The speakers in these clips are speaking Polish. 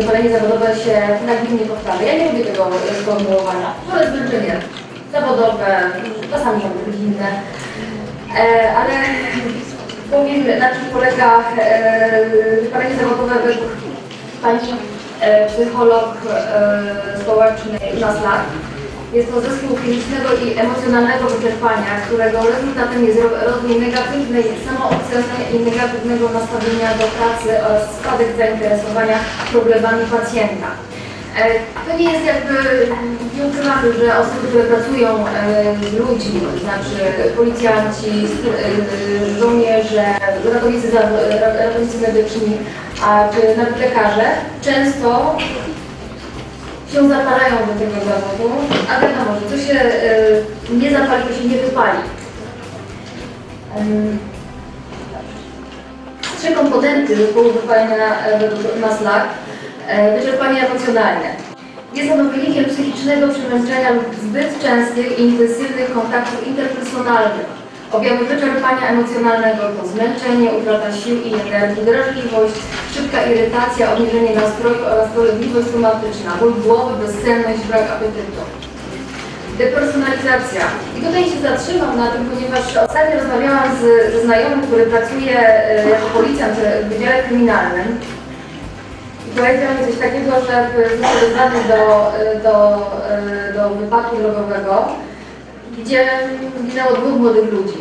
wypalenie zawodowe się nagminnie powtarza. Ja nie lubię tego e, sformułowania. Chore zmęczenie zawodowe, czasami być inne. E, ale powiem, na czym polega e, wypalenie zawodowe według pani e, psycholog e, społeczny Naslar. Jest to zespół fizycznego i emocjonalnego wyczerpania, którego rezultatem jest ro- rozwój negatywnej samooceny i negatywnego nastawienia do pracy oraz spadek zainteresowania problemami pacjenta. E, To nie jest jakby, nie ukrywamy, że osoby, które pracują e, z ludźmi, to znaczy policjanci, e, żołnierze, ratownicy, ratownicy medyczni, czy nawet lekarze, często się zapalają do tego zawodu, a wiadomo, że co się e, nie zapali, to się nie wypali. Trzy komponenty zespołu wypalenia e, według Maslach. E, Wyczerpanie emocjonalne. Jest ono wynikiem psychicznego przemęczenia lub zbyt częstych i intensywnych kontaktów interpersonalnych. Objawy wyczerpania emocjonalnego to zmęczenie, utrata sił i energii, drażliwość, szybka irytacja, obniżenie nastroju oraz dolegliwość somatyczna, ból głowy, bezsenność, brak apetytu. Depersonalizacja. I tutaj się zatrzymam na tym, ponieważ ostatnio rozmawiałam z, ze znajomym, który pracuje e, jako policjant w Wydziale Kryminalnym. I powiedział mi coś takiego, że został wezwany do, e, do, e, do wypadku drogowego, gdzie ginęło dwóch młodych ludzi.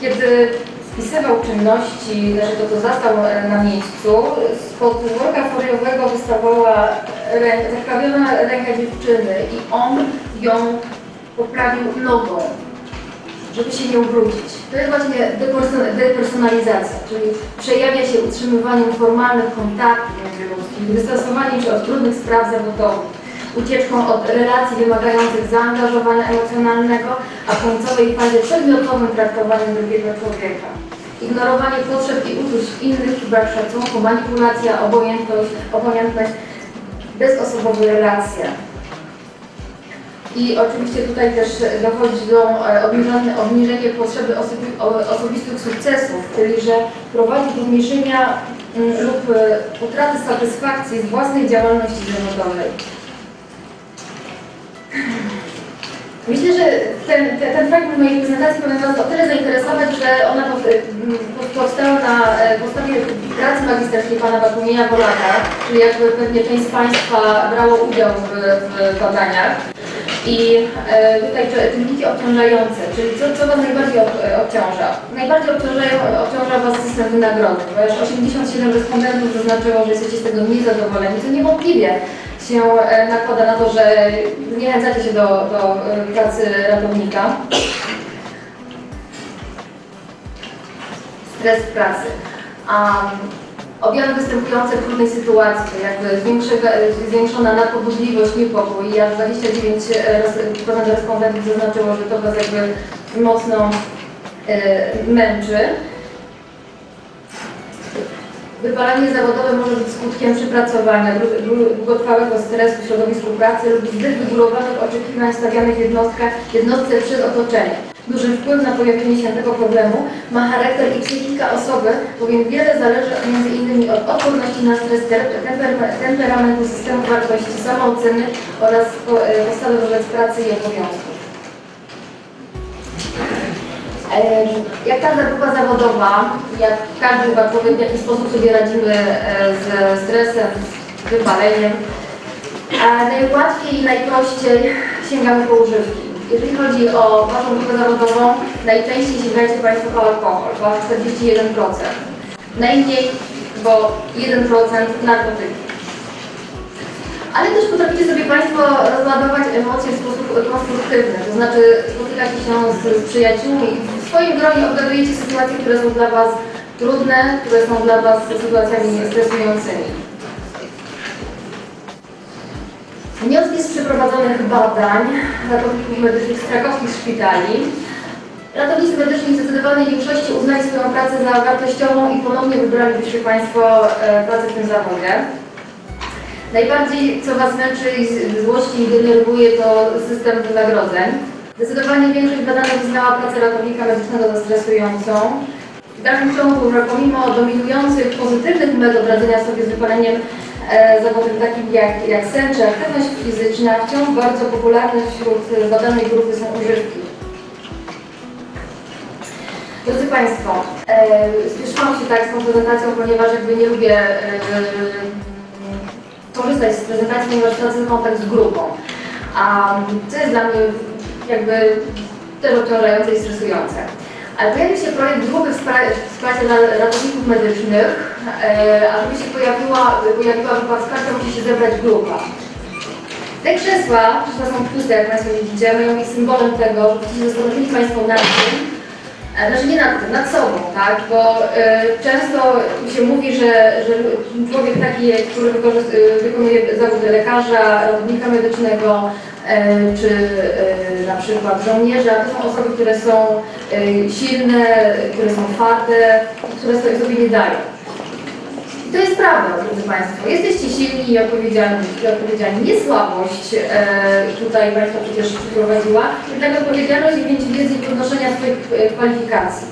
Kiedy spisywał czynności, znaczy to co zastał e, na miejscu, spod worka foliowego wystawała rę- zakrawiona ręka dziewczyny i on ją poprawił nogą, żeby się nie ubrudzić. To jest właśnie deperson- depersonalizacja, czyli przejawia się utrzymywaniem formalnych kontaktów międzyludzkich, dystansowaniem się od trudnych spraw zawodowych, ucieczką od relacji wymagających zaangażowania emocjonalnego, a w końcowej fazie przedmiotowym traktowaniem drugiego człowieka. Ignorowanie potrzeb i uczuć innych, brak szacunku, manipulacja, obojętność, obojętność, bezosobowe relacje. I oczywiście tutaj też dochodzi do e, obniżenia, obniżenia potrzeby osobi, osobistych sukcesów, czyli że prowadzi do zmniejszenia mm, lub e, utraty satysfakcji z własnej działalności zawodowej. Myślę, że ten, ten, ten fragment mojej prezentacji powinien Was o tyle zainteresować, że ona m, powstała na e, podstawie pracy magisterskiej pana Bartłomieja Polaka, czyli jakby pewnie część z Państwa brało udział w, w badaniach. I e, tutaj czy- czynniki obciążające, czyli co, co Was najbardziej ob, e, obciąża? Najbardziej obciążają, obciąża Was system wynagrodzeń, bo aż 87 respondentów zaznaczyło, że jesteście z tego niezadowoleni, co niewątpliwie się e, nakłada na to, że zniechęcacie się do, do e, pracy ratownika. Stres pracy. Um, objawy występujące w trudnej sytuacji, jakby zwiększona nadpobudliwość, niepokój. Ja 29% res- respondentów zaznaczyło, że to Was jakby mocno e, męczy. Wypalenie zawodowe może być skutkiem przepracowania, dłu- dłu- długotrwałego stresu w środowisku pracy lub zbyt wygórowanych oczekiwań stawianych jednostka, jednostce przez otoczenie. Duży wpływ na pojawienie się tego problemu ma charakter i psychika osoby, bowiem wiele zależy innymi od odporności na stres, temperamentu, systemu wartości, samooceny oraz e, postawy wobec pracy i obowiązków. Jak każda grupa zawodowa, jak każdy chyba człowiek w jakiś sposób sobie radzimy ze stresem, z wypaleniem, najłatwiej i najprościej sięgamy po używki. Jeżeli chodzi o Waszą grupę zawodową, najczęściej sięgacie Państwo po alkohol, bo aż 41%. Najmniej, bo 1% narkotyki. Ale też potraficie sobie Państwo rozładować emocje w sposób konstruktywny, to znaczy spotykacie się z, przyjaciółmi swoim gronie obgadujecie sytuacje, które są dla Was trudne, które są dla Was sytuacjami stresującymi. Wnioski z przeprowadzonych badań ratowników medycznych z krakowskich szpitali. Ratownicy medyczni w zdecydowanej większości uznali swoją pracę za wartościową i ponownie wybralibyście Państwo e, pracę w tym zawodzie. Najbardziej, co Was męczy i złości i denerwuje, to system wynagrodzeń. Zdecydowanie większość badanych uznała pracę ratownika medycznego za stresującą. dalszym ciągu, że pomimo dominujących pozytywnych metod radzenia sobie z wypaleniem e, zawodów takich jak, jak sen czy aktywność fizyczna, wciąż bardzo popularne wśród badanej grupy są używki. Drodzy Państwo, e, spieszyłam się tak z tą prezentacją, ponieważ jakby nie lubię e, korzystać z prezentacji, ponieważ tracę kontakt z grupą. A co jest dla mnie jakby obciążające i stresujące. Ale pojawił się projekt grupy wsparcia dla ratowników medycznych, e, a żeby się pojawiła, pojawiła grupa wsparcia, musi się zebrać grupa. Te krzesła, krzesła są puste, jak Państwo widzicie, mają być symbolem tego, że się zastanowili Państwo nad tym, e, znaczy nie nad tym, nad sobą, tak? Bo e, często się mówi, że, że człowiek taki, który wykonuje zawód lekarza, ratownika medycznego, czy e, na przykład żołnierza, to są osoby, które są e, silne, które są twarde, które sobie nie dają. I to jest prawda, drodzy Państwo. Jesteście silni i odpowiedzialni. I odpowiedzialni. Nie słabość e, tutaj Państwa przecież przyprowadziła, jednak odpowiedzialność i chęć wiedzy i podnoszenia swoich e, kwalifikacji.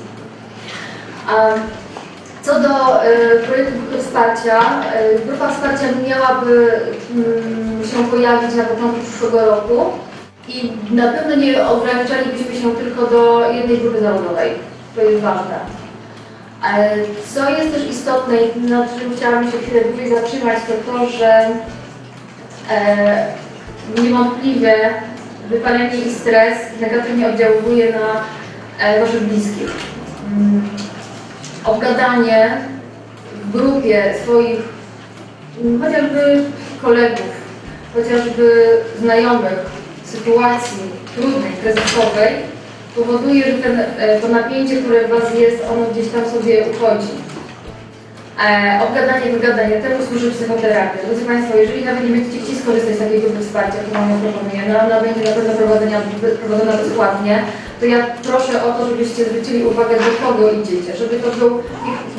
Co do e, projektu grupy wsparcia, e, grupa wsparcia miałaby mm, się pojawić na początku przyszłego roku i na pewno nie ograniczalibyśmy się tylko do jednej grupy zawodowej. To jest ważne. Ale co jest też istotne i nad czym chciałabym się chwilę dłużej zatrzymać, to to, że e, niewątpliwie wypalenie i stres negatywnie oddziałuje na e, Waszych bliskich. Obgadanie w grupie swoich chociażby kolegów, chociażby znajomych sytuacji trudnej, kryzysowej powoduje, że ten, e, to napięcie, które w Was jest, ono gdzieś tam sobie uchodzi. E, obgadanie, wygadanie, temu służy psychoterapia. Drodzy Państwo, jeżeli nawet nie będziecie chcieli skorzystać z takiej grupy wsparcia, którą ja proponuję, no ona będzie na pewno prowadzona, prowadzona bezpłatnie, to ja proszę o to, żebyście zwrócili uwagę, do kogo idziecie, żeby to był,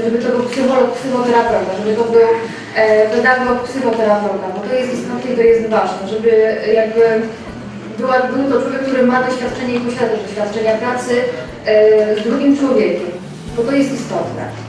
żeby to był psycholog, psychoterapeuta, żeby to był e, pedagog, psychoterapeuta, bo to jest istotne to jest ważne, żeby jakby była, był to człowiek, który ma doświadczenie i posiada doświadczenia pracy e, z drugim człowiekiem, bo to jest istotne.